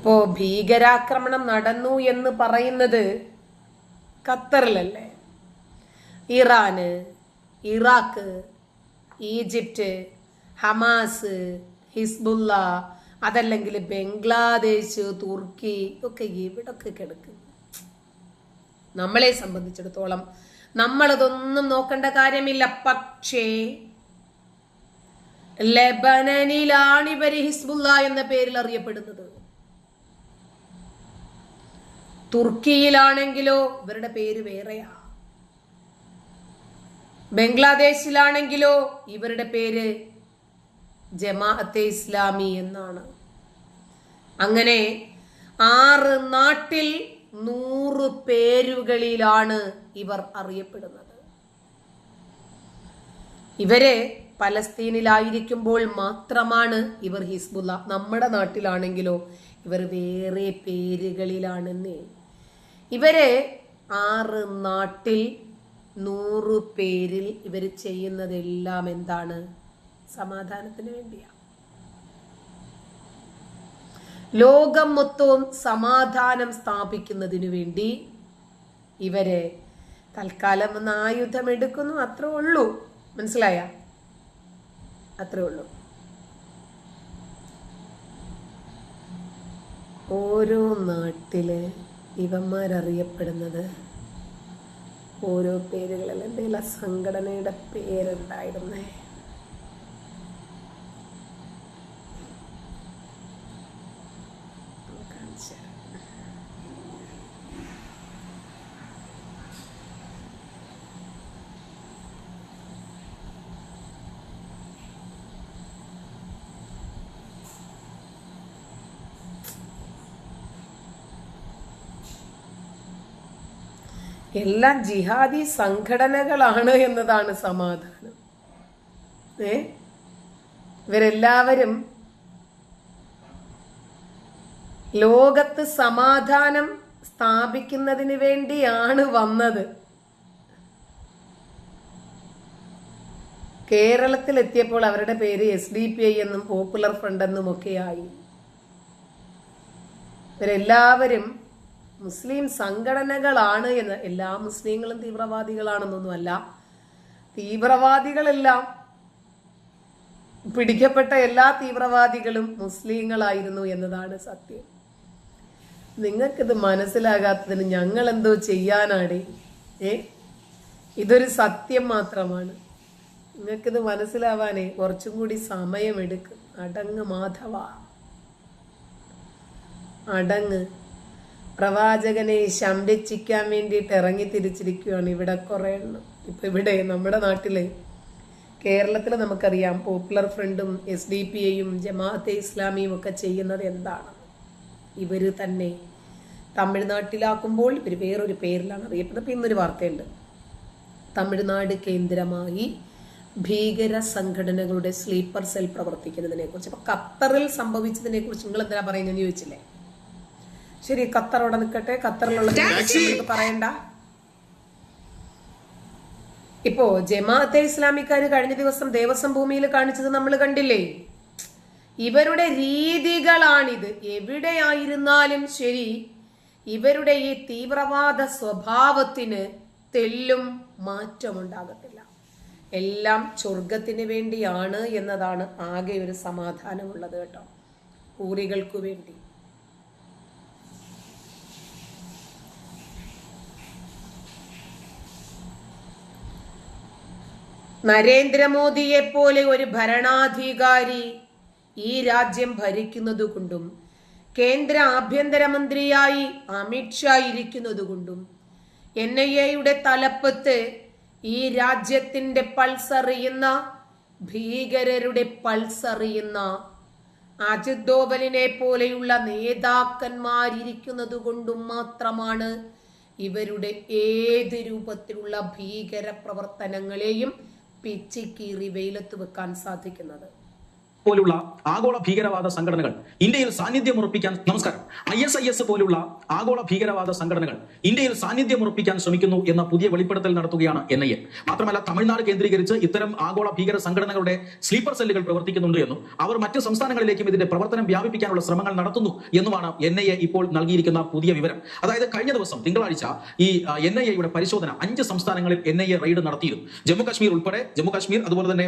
ഇപ്പോ ഭീകരാക്രമണം നടന്നു എന്ന് പറയുന്നത് ഖത്തറിലല്ലേ? Iran Iraq Egypt Hamas Hezbollah അതല്ലെങ്കിൽ ബംഗ്ലാദേശ് തുർക്കി ഒക്കെ ഇവിടൊക്കെ കിടക്കുന്നു? നമ്മളെ സംബന്ധിച്ചിടത്തോളം നമ്മളതൊന്നും നോക്കേണ്ട കാര്യമില്ല. പക്ഷേ ലബനനിലാണ് ഇവർ ഹിസ്ബുല്ല എന്ന പേരിൽ അറിയപ്പെടുന്നത്. തുർക്കിയിലാണെങ്കിലോ ഇവരുടെ പേര് വേറെയാ. ബംഗ്ലാദേശിലാണെങ്കിലോ ഇവരുടെ പേര് ജമാഅത്തെ ഇസ്ലാമി എന്നാണ്. അങ്ങനെ ആറ് നാട്ടിൽ നൂറ് പേരുകളിലാണ് ഇവർ അറിയപ്പെടുന്നത്. ഇവർ പലസ്തീനിലായിരിക്കുമ്പോൾ മാത്രമാണ് ഇവർ ഹിസ്ബുല്ല നമ്മുടെ നാട്ടിലാണെങ്കിലോ ഇവർ വേറെ പേരുകളിലാണെന്നേ. ഇവർ ആറ് നാട്ടിൽ നൂറ് പേരിൽ ഇവർ ചെയ്യുന്നതെല്ലാം എന്താണ്? സമാധാനത്തിന് വേണ്ടിയാണ് ലോകം മൊത്തവും സമാധാനം സ്ഥാപിക്കുന്നതിനു വേണ്ടി ഇവരെ തൽക്കാലം ഒന്ന് ആയുധം എടുക്കുന്നു അത്രേ ഉള്ളൂ. മനസ്സിലായ? അത്രേ ഉള്ളൂ. ഓരോ നാട്ടിൽ ഇവന്മാരറിയപ്പെടുന്നത്. ഓരോ പേരുകളിൽ എന്തെങ്കിലും സംഘടനയുടെ പേരുണ്ടായിരുന്നേ. എല്ലാം ജിഹാദി സംഘടനകളാണ് എന്നതാണ് സമാധാനം. ഏ? ഇവരെല്ലാവരും ലോകത്ത് സമാധാനം സ്ഥാപിക്കുന്നതിന് വേണ്ടിയാണ് വന്നത്. കേരളത്തിൽ എത്തിയപ്പോൾ അവരുടെ പേര് എസ് ഡി പി ഐ എന്നും പോപ്പുലർ ഫ്രണ്ട് എന്നും ഒക്കെ ആയി ഇവരെല്ലാവരും മുസ്ലിം സംഘടനകളാണ് എന്ന് എല്ലാ മുസ്ലിങ്ങളും തീവ്രവാദികളാണെന്നൊന്നുമല്ല. തീവ്രവാദികളെല്ലാം പിടിക്കപ്പെട്ട എല്ലാ തീവ്രവാദികളും മുസ്ലിങ്ങളായിരുന്നു എന്നതാണ് സത്യം. നിങ്ങൾക്കിത് മനസ്സിലാകാത്തതിന് ഞങ്ങൾ എന്തോ ചെയ്യാനാടേ ഏ? ഇതൊരു സത്യം മാത്രമാണ്. നിങ്ങൾക്കിത് മനസ്സിലാവാനേ കുറച്ചും കൂടി സമയമെടുക്കും. അടങ്ങ് മാധവ. അടങ്ങ്. പ്രവാചകനെ സംരക്ഷിക്കാൻ വേണ്ടിയിട്ട് ഇറങ്ങി തിരിച്ചിരിക്കുകയാണ് ഇവിടെ കുറേ എണ്ണം. ഇപ്പം ഇവിടെ നമ്മുടെ നാട്ടിൽ കേരളത്തിൽ നമുക്കറിയാം പോപ്പുലർ ഫ്രണ്ടും എസ് ഡി പി ഐയും ജമാഅത്തെ ഇസ്ലാമിയും ഒക്കെ ചെയ്യുന്നത് എന്താണ്? ഇവർ തന്നെ തമിഴ്നാട്ടിലാക്കുമ്പോൾ ഇവർ വേറൊരു പേരിലാണ് അറിയപ്പെടുന്നത്. അപ്പം ഇന്നൊരു വാർത്തയുണ്ട്. തമിഴ്നാട് കേന്ദ്രമായി ഭീകര സംഘടനകളുടെ സ്ലീപ്പർ സെൽ പ്രവർത്തിക്കുന്നതിനെ കുറിച്ച് അപ്പൊ ഖത്തറിൽ സംഭവിച്ചതിനെ കുറിച്ച് നിങ്ങൾ എന്താ പറയുന്നതെന്ന് ചോദിച്ചില്ലേ? ശരി ഖത്തർ അവിടെ നിൽക്കട്ടെ. ഖത്തറിലുള്ള പറയണ്ട. ഇപ്പോ ജമാഅത്തെ ഇസ്ലാമിക്കാര് കഴിഞ്ഞ ദിവസം ദേവസ്വം ഭൂമിയിൽ കാണിച്ചത് നമ്മൾ കണ്ടില്ലേ? ഇവരുടെ രീതികളാണിത്. എവിടെയായിരുന്നാലും ശരി ഇവരുടെ ഈ തീവ്രവാദ സ്വഭാവത്തിന് തെല്ലും മാറ്റമുണ്ടാകത്തില്ല. എല്ലാം സ്വർഗത്തിന് വേണ്ടിയാണ് എന്നതാണ് ആകെ ഒരു സമാധാനമുള്ളത് കേട്ടോ. ഊറികൾക്കു വേണ്ടി. നരേന്ദ്രമോദിയെ പോലെ ഒരു ഭരണാധികാരി ഈ രാജ്യം ഭരിക്കുന്നതുകൊണ്ടും കേന്ദ്ര ആഭ്യന്തരമന്ത്രിയായി അമിത്ഷാ ഇരിക്കുന്നതുകൊണ്ടും എൻ ഐ എയുടെ തലപ്പത്ത് ഈ രാജ്യത്തിന്റെ പൾസറിയുന്ന ഭീകരരുടെ പൾസറിയുന്ന അജിത് ഡോവലിനെ പോലെയുള്ള നേതാക്കന്മാരിരിക്കുന്നത് കൊണ്ടും മാത്രമാണ് ഇവരുടെ ഏത് രൂപത്തിലുള്ള ഭീകര പ്രവർത്തനങ്ങളെയും പിച്ചിക്കീറി വെയിലത്ത് വെക്കാൻ സാധിക്കുന്നത്. പോലുള്ള ആഗോള ഭീകരവാദ സംഘടനകൾ ഇന്ത്യയിൽ സാന്നിധ്യം ഉറപ്പിക്കാൻ നമസ്കാരം. ഐ എസ് ഐ എസ് പോലുള്ള ആഗോള ഭീകരവാദ സംഘടനകൾ ഇന്ത്യയിൽ സാന്നിധ്യം ഉറപ്പിക്കാൻ ശ്രമിക്കുന്നു എന്ന പുതിയ വെളിപ്പെടുത്തൽ നടത്തുകയാണ് എൻ ഐ എ മാത്രമല്ല തമിഴ്നാട് കേന്ദ്രീകരിച്ച് ഇത്തരം ആഗോള ഭീകര സംഘടനകളുടെ സ്ലീപ്പർ സെല്ലുകൾ പ്രവർത്തിക്കുന്നുണ്ട് എന്നും അവർ മറ്റ് സംസ്ഥാനങ്ങളിലേക്കും ഇതിന്റെ പ്രവർത്തനം വ്യാപിപ്പിക്കാനുള്ള ശ്രമങ്ങൾ നടത്തുന്നു എന്നുമാണ് എൻ ഐ എ ഇപ്പോൾ നൽകിയിരിക്കുന്ന പുതിയ വിവരം. അതായത് കഴിഞ്ഞ ദിവസം തിങ്കളാഴ്ച ഈ എൻ ഐ എയുടെ പരിശോധന അഞ്ച് സംസ്ഥാനങ്ങളിൽ എൻ ഐ എ റെയ്ഡ് നടത്തിയിരുന്നു. ജമ്മു കാശ്മീർ ഉൾപ്പെടെ ജമ്മു കാശ്മീർ അതുപോലെ തന്നെ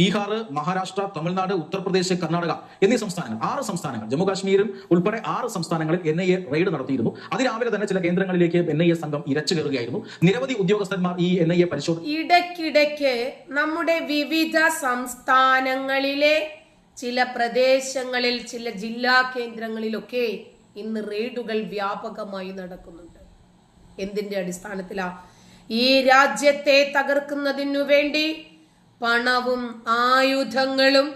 ബീഹാർ മഹാരാഷ്ട്ര തമിഴ്നാട് ഉത്തർപ്രദേശ് കർണാടക എന്നീ സംസ്ഥാനങ്ങൾ ആറ് സംസ്ഥാനങ്ങൾ ജമ്മു കാശ്മീരും ഉൾപ്പെടെ ആറ് സംസ്ഥാനങ്ങളിൽ എൻ ഐ എ റെയ്ഡ് നടത്തിയിരുന്നു. അതിരാവിലെ തന്നെ ചില കേന്ദ്രങ്ങളിലേക്ക് എൻ ഐ എ സംഘം ഇരച്ചു കയറുകയായിരുന്നു. നിരവധി ഉദ്യോഗസ്ഥന്മാർ ഈ എൻ ഐ എ പരിശോധന ഇടയ്ക്കിടയ്ക്ക് നമ്മുടെ വിവിധ സംസ്ഥാനങ്ങളിലെ ചില പ്രദേശങ്ങളിൽ ചില ജില്ലാ കേന്ദ്രങ്ങളിലൊക്കെ ഇന്ന് റെയ്ഡുകൾ വ്യാപകമായി നടക്കുന്നുണ്ട്. എന്തിന്റെ അടിസ്ഥാനത്തിലാ? ഈ രാജ്യത്തെ തകർക്കുന്നതിനു വേണ്ടി പണവും ആയുധങ്ങളും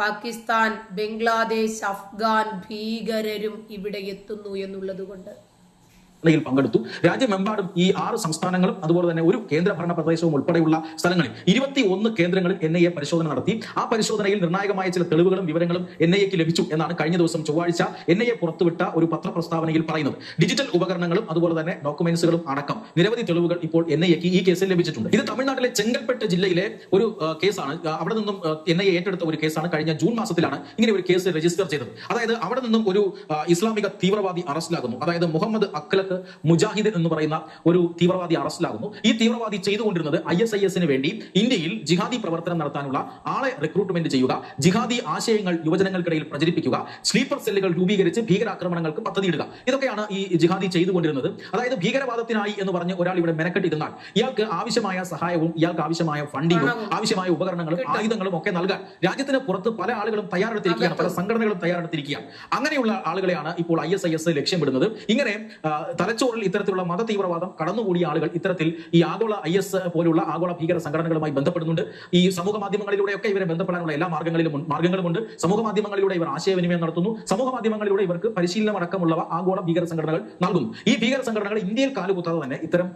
പാകിസ്ഥാൻ ബംഗ്ലാദേശ് അഫ്ഗാൻ ഭീകരരും ഇവിടെ എത്തുന്നു എന്നുള്ളത് കൊണ്ട് യിൽ പങ്കെടുത്തു. രാജ്യമെമ്പാടും ഈ ആറ് സംസ്ഥാനങ്ങളും അതുപോലെ തന്നെ ഒരു കേന്ദ്രഭരണ പ്രദേശവും ഉൾപ്പെടെയുള്ള സ്ഥലങ്ങളിൽ ഇരുപത്തി ഒന്ന് കേന്ദ്രങ്ങളിൽ എൻ ഐ എ പരിശോധന നടത്തി. ആ പരിശോധനയിൽ നിർണായകമായ ചില തെളിവുകളും വിവരങ്ങളും എൻ ഐ എക്ക് ലഭിച്ചു എന്നാണ് കഴിഞ്ഞ ദിവസം ചൊവ്വാഴ്ച എൻ ഐ എ പുറത്തുവിട്ട ഒരു പത്രപ്രസ്താവനയിൽ പറയുന്നത്. ഡിജിറ്റൽ ഉപകരണങ്ങളും അതുപോലെ തന്നെ ഡോക്യുമെന്റ്സുകളും അടക്കം നിരവധി തെളിവുകൾ ഇപ്പോൾ എൻ ഐ എക്ക് ഈ കേസിൽ ലഭിച്ചിട്ടുണ്ട്. ഇത് തമിഴ്നാട്ടിലെ ചെങ്കൽപ്പെട്ട് ജില്ലയിലെ ഒരു കേസാണ്. അവിടെ നിന്നും എൻ ഐ എ ഏറ്റെടുത്ത ഒരു കേസാണ് കഴിഞ്ഞ ജൂൺ മാസത്തിലാണ് ഇങ്ങനെ ഒരു കേസ് രജിസ്റ്റർ ചെയ്തത്. അതായത് അവിടെ നിന്നും ഒരു ഇസ്ലാമിക തീവ്രവാദി അറസ്റ്റിലാകുന്നു. അതായത് മുഹമ്മദ് അക്ലക്ക് മുജാഹിദ് എന്ന് പറയുന്ന ഒരു തീവ്രവാദി അറസ്റ്റിലാകുന്നു. ഈ തീവ്രവാദി ചെയ്തുകൊണ്ടിരുന്നത് ഐ എസ് ഐ എസിന് വേണ്ടി ഇന്ത്യയിൽ ജിഹാദി പ്രവർത്തനം നടത്താനുള്ള ആളെ റിക്രൂട്ട്മെന്റ് ചെയ്യുക ജിഹാദി ആശയങ്ങൾ യുവജനങ്ങൾക്കിടയിൽ പ്രചരിപ്പിക്കുക സ്ലീപ്പർ സെല്ലുകൾ രൂപീകരിച്ച് ഭീകരാക്രമണങ്ങൾക്ക് പദ്ധതിയിടുക. ഇതൊക്കെയാണ് ഈ ജിഹാദി ചെയ്തുകൊണ്ടിരുന്നത്. അതായത് ഭീകരവാദത്തിനായി എന്ന് പറഞ്ഞ് ഒരാൾ ഇവിടെ മെനക്കെട്ടിരുന്നാൽ ഇയാൾക്ക് ആവശ്യമായ സഹായവും ഇയാൾക്ക് ആവശ്യമായ ഫണ്ടിങ്ങും ആവശ്യമായ ഉപകരണങ്ങളും ആയുധങ്ങളും ഒക്കെ നൽകാൻ രാജ്യത്തിന് പുറത്ത് പല ആളുകളും തയ്യാറെടുത്തിരിക്കുകയാണ്. പല സംഘടനകളും തയ്യാറെടുത്തിരിക്കുകയാണ്. അങ്ങനെയുള്ള ആളുകളെയാണ് ഇപ്പോൾ ഐ എസ് ഐ എസ് ലക്ഷ്യമിടുന്നത്. ഇങ്ങനെ തലച്ചോറിൽ ഇത്തരത്തിലുള്ള മത തീവ്രവാദം കടന്നുകൂടിയ ആളുകൾ ഇത്തരത്തിൽ ഈ ആഗോള ഐ എസ് പോലുള്ള ആഗോള ഭീകര സംഘടനകളുമായി ബന്ധപ്പെടുന്നുണ്ട്. ഈ സമൂഹ മാധ്യമങ്ങളിലൂടെയൊക്കെ ഇവരെ ബന്ധപ്പെടാനുള്ള എല്ലാ മാർഗങ്ങളിലും മാർഗങ്ങളുമുണ്ട്. സമൂഹ മാധ്യമങ്ങളിലൂടെ ഇവർ ആശയവിനിമയം നടത്തുന്നു. സമൂഹ മാധ്യമങ്ങളിലൂടെ ഇവർക്ക് പരിശീലനം അടക്കമുള്ളവ ആഗോള ഭീകര സംഘടനകൾ നൽകുന്നു. ഈ ഭീകര സംഘടനകൾ ഇന്ത്യയിൽ കാലുകുത്താതെ തന്നെ ഇത്തരം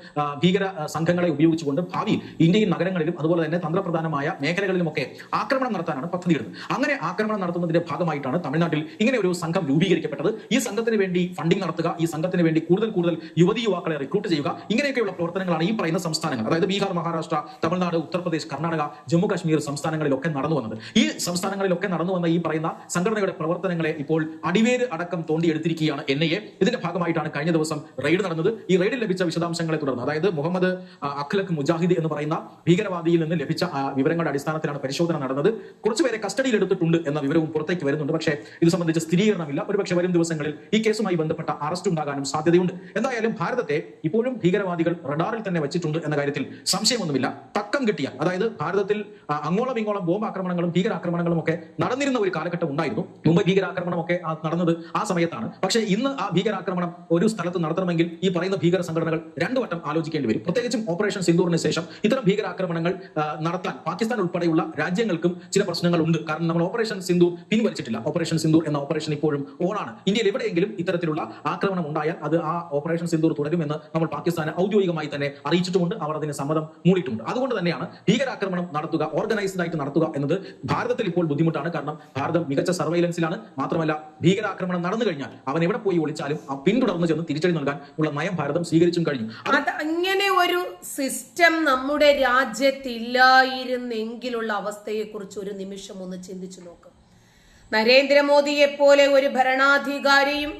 ഭീകര സംഘങ്ങളെ ഉപയോഗിച്ചുകൊണ്ട് ഭാവി ഇന്ത്യൻ നഗരങ്ങളിലും അതുപോലെ തന്നെ തന്ത്രപ്രധാനമായ മേഖലകളിലുമൊക്കെ ആക്രമണം നടത്താനാണ് പദ്ധതിയിടുന്നത്. അങ്ങനെ ആക്രമണം നടത്തുന്നതിന്റെ ഭാഗമായിട്ടാണ് തമിഴ്നാട്ടിൽ ഇങ്ങനെ ഒരു സംഘം രൂപീകരിക്കപ്പെട്ടത്. ഈ സംഘത്തിന് വേണ്ടി ഫണ്ടിംഗ് നടത്തുക ഈ സംഘത്തിന് വേണ്ടി കൂടുതൽ കൂടുതൽ യുവതി യുവാക്കളെ റിക്രൂട്ട് ചെയ്യുക. ഇങ്ങനെയൊക്കെയുള്ള പ്രവർത്തനങ്ങളാണ് ഈ പറയുന്ന സംസ്ഥാനങ്ങൾ. അതായത് ബീഹാർ മഹാരാഷ്ട്ര തമിഴ്നാട് ഉത്തർപ്രദേശ് കർണാടക ജമ്മു കാശ്മീർ സംസ്ഥാനങ്ങളിലൊക്കെ നടന്നു വന്നത്. ഈ സംസ്ഥാനങ്ങളിലൊക്കെ നടന്നു വന്ന ഈ പറയുന്ന സംഘടനയുടെ പ്രവർത്തനങ്ങളെ ഇപ്പോൾ അടിവേര് അടക്കം തോണ്ടിയെടുത്തിരിക്കുകയാണ് എൻ ഐ എ ഇതിന്റെ ഭാഗമായിട്ടാണ് കഴിഞ്ഞ ദിവസം റെയ്ഡ് നടന്നത്. ഈ റെയ്ഡിൽ ലഭിച്ച വിശദാംശങ്ങളെ തുടർന്ന് അതായത് മുഹമ്മദ് അഖ്ലഖ് മുജാഹിദ് എന്ന് പറയുന്ന ഭീകരവാദിയിൽ നിന്ന് ലഭിച്ച വിവരങ്ങളുടെ അടിസ്ഥാനത്തിലാണ് പരിശോധന നടന്നത്. കുറച്ചുപേരെ കസ്റ്റഡിയിൽ എടുത്തിട്ടുണ്ട് എന്ന വിവരവും പുറത്തേക്ക് വരുന്നുണ്ട്. പക്ഷേ ഇത് സംബന്ധിച്ച് സ്ഥിരീകരണമില്ല. ഒരുപക്ഷെ വരും ദിവസങ്ങളിൽ ഈ കേസുമായി ബന്ധപ്പെട്ട അറസ്റ്റ് ഉണ്ടാകാനും സാധ്യതയുണ്ട്. എന്തായാലും ഭാരതത്തെ ഇപ്പോഴും ഭീകരവാദികൾ റഡാറിൽ തന്നെ വെച്ചിട്ടുണ്ട് എന്ന കാര്യത്തിൽ സംശയമൊന്നുമില്ല. തക്കം കിട്ടിയ അതായത് ഭാരതത്തിൽ അങ്ങോളം ഇങ്ങോളം ബോംബ് ആക്രമണങ്ങളും ഭീകരാക്രമണങ്ങളും ഒക്കെ നടന്നിരുന്ന ഒരു കാലഘട്ടം ഉണ്ടായിരുന്നു. മുംബൈ ഭീകരാക്രമണം ഒക്കെ നടന്നത് ആ സമയത്താണ്. പക്ഷേ ഇന്ന് ആ ഭീകരാക്രമണം ഒരു സ്ഥലത്ത് നടത്തണമെങ്കിൽ ഈ പറയുന്ന ഭീകര സംഘടനകൾ രണ്ടു വട്ടം ആലോചിക്കേണ്ടി വരും. പ്രത്യേകിച്ചും ഓപ്പറേഷൻ സിന്ദൂറിന് ശേഷം ഇത്തരം ഭീകരാക്രമണങ്ങൾ നടത്താൻ പാകിസ്ഥാൻ ഉൾപ്പെടെയുള്ള രാജ്യങ്ങൾക്കും ചില പ്രശ്നങ്ങൾ ഉണ്ട് കാരണം നമ്മൾ ഓപ്പറേഷൻ സിന്ധു പിൻവലിച്ചിട്ടില്ല. ഓപ്പറേഷൻ സിന്ദൂർ എന്ന ഓപ്പറേഷൻ ഇപ്പോഴും ഓണാണ്. ഇന്ത്യയിൽ എവിടെയെങ്കിലും ഇത്തരത്തിലുള്ള ആക്രമണം ഉണ്ടായാൽ അത് ആ ഓപ്പറേഷൻ സിന്ദൂർ തുടരുമെന്ന് നമ്മൾ പാകിസ്ഥാനെ ഔദ്യോഗികമായി തന്നെ അറിയിച്ചിട്ടുമുണ്ട്. അവർ അതിന് സമ്മതം മൂടിയിട്ടുണ്ട്. അതുകൊണ്ട് തന്നെയാണ് ഭീകരാക്രമണം നടത്തുക ഓർഗനൈസ്ഡ് ആയിട്ട് നടത്തുക എന്നത് ഭാരതത്തിൽ ഇപ്പോൾ ബുദ്ധിമുട്ടാണ്. കാരണം ഭാരതം മികച്ച സർവൈലൻസിലാണ്. മാത്രമല്ല ഭീകരാക്രമണം നടന്നു കഴിഞ്ഞാൽ അവൻ എവിടെ പോയി ഒളിച്ചാലും ആ പിന്തുടർന്ന് ചെന്ന് തിരിച്ചടി നൽകാൻ ഉള്ള നയം ഭാരതം സ്വീകരിച്ചും കഴിഞ്ഞു. അത് അങ്ങനെ ഒരു സിസ്റ്റം നമ്മുടെ രാജ്യത്തില്ലായിരുന്നെങ്കിലുള്ള അവസ്ഥയെക്കുറിച്ച് ഒരു നിമിഷം ഒന്ന് ചിന്തിച്ചു നോക്കാം. നരേന്ദ്രമോദിയെ പോലെ ഒരു ഭരണാധികാരിയും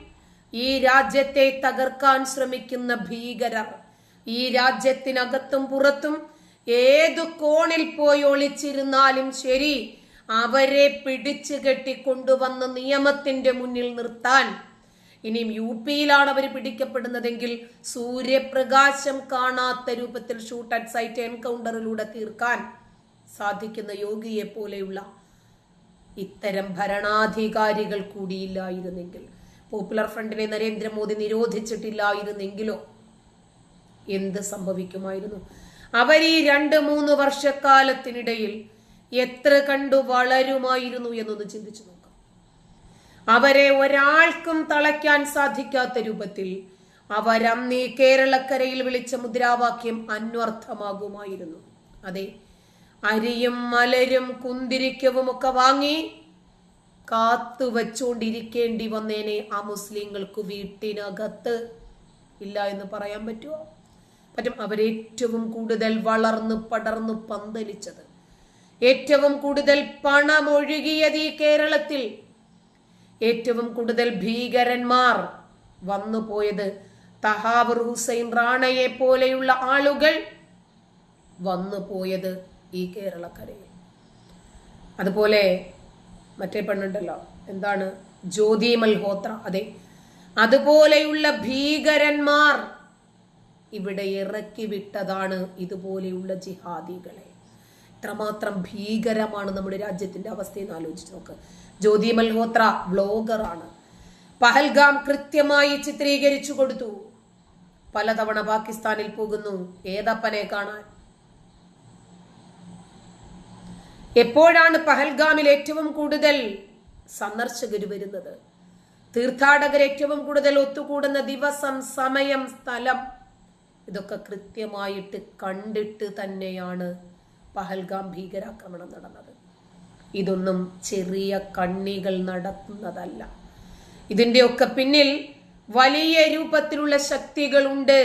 ഈ രാജ്യത്തെ തകർക്കാൻ ശ്രമിക്കുന്ന ഭീകരർ ഈ രാജ്യത്തിനകത്തും പുറത്തും ഏതു കോണിൽ പോയി ഒളിച്ചിരുന്നാലും ശരി അവരെ പിടിച്ചു കെട്ടിക്കൊണ്ടുവന്ന നിയമത്തിന്റെ മുന്നിൽ നിർത്താൻ. ഇനിയും യു പിയിലാണ് അവർ പിടിക്കപ്പെടുന്നതെങ്കിൽ സൂര്യപ്രകാശം കാണാത്ത രൂപത്തിൽ ഷൂട്ട് അറ്റ് സൈറ്റ് എൻകൗണ്ടറിലൂടെ തീർക്കാൻ സാധിക്കുന്ന യോഗിയെ പോലെയുള്ള ഇത്തരം ഭരണാധികാരികൾ കൂടിയില്ലായിരുന്നെങ്കിൽ പോപ്പുലർ ഫ്രണ്ടിനെ നരേന്ദ്രമോദി നിരോധിച്ചിട്ടില്ലായിരുന്നെങ്കിലോ? എന്ത് സംഭവിക്കുമായിരുന്നു? അവർ ഈ രണ്ട് മൂന്ന് വർഷക്കാലത്തിനിടയിൽ എത്ര കണ്ടു വളരുമായിരുന്നു എന്നൊന്ന് ചിന്തിച്ചു നോക്കാം. അവരെ ഒരാൾക്കും തളയ്ക്കാൻ സാധിക്കാത്ത രൂപത്തിൽ അവരന്ന് കേരളക്കരയിൽ വിളിച്ച മുദ്രാവാക്യം അന്വർത്ഥമാകുമായിരുന്നു. അതെ അരിയും മലരും കുന്തിരിക്കവും ഒക്കെ വാങ്ങി കാത്തു വച്ചുകൊണ്ടിരിക്കേണ്ടി വന്നേനെ ആ മുസ്ലിങ്ങൾക്ക് വീട്ടിനകത്ത്. ഇല്ല എന്ന് പറയാൻ പറ്റുമോ പറ്റും. അവരേറ്റവും കൂടുതൽ വളർന്ന് പടർന്ന് പന്തലിച്ചത്. ഏറ്റവും കൂടുതൽ പണമൊഴുകിയത് ഈ കേരളത്തിൽ. ഏറ്റവും കൂടുതൽ ഭീകരന്മാർ വന്നു പോയത് തഹാവർ ഹുസൈൻ റാണയെ പോലെയുള്ള ആളുകൾ വന്നു പോയത് ഈ കേരളക്കരയിൽ. അതുപോലെ മറ്റേ പെണ്ണുണ്ടല്ലോ. എന്താണ്? ജ്യോതി മൽഹോത്ര. അതെ. അതുപോലെയുള്ള ഭീകരന്മാർ ഇവിടെ ഇറക്കി വിട്ടതാണ് ഇതുപോലെയുള്ള ജിഹാദികളെ. ഇത്രമാത്രം ഭീകരമാണ് നമ്മുടെ രാജ്യത്തിന്റെ അവസ്ഥയെന്ന് ആലോചിച്ച് നോക്ക്. ജ്യോതി മൽഹോത്ര വ്ലോഗറാണ്. പഹൽഗാം കൃത്യമായി ചിത്രീകരിച്ചു കൊടുത്തു. പലതവണ പാകിസ്ഥാനിൽ പോകുന്നു. ഏതപ്പനെ കാണാൻ? എപ്പോഴാണ് പഹൽഗാമിൽ ഏറ്റവും കൂടുതൽ സന്ദർശകർ വരുന്നത്? തീർത്ഥാടകർ ഏറ്റവും കൂടുതൽ ഒത്തുകൂടുന്ന ദിവസം സമയം സ്ഥലം? ഇതൊക്കെ കൃത്യമായിട്ട് കണ്ടിട്ട് തന്നെയാണ് പഹൽഗാം ഭീകരാക്രമണം നടന്നത്. ഇതൊന്നും ചെറിയ കണ്ണികൾ നടത്തുന്നതല്ല. ഇതിന്റെയൊക്കെ പിന്നിൽ വലിയ രൂപത്തിലുള്ള ശക്തികളുണ്ട്.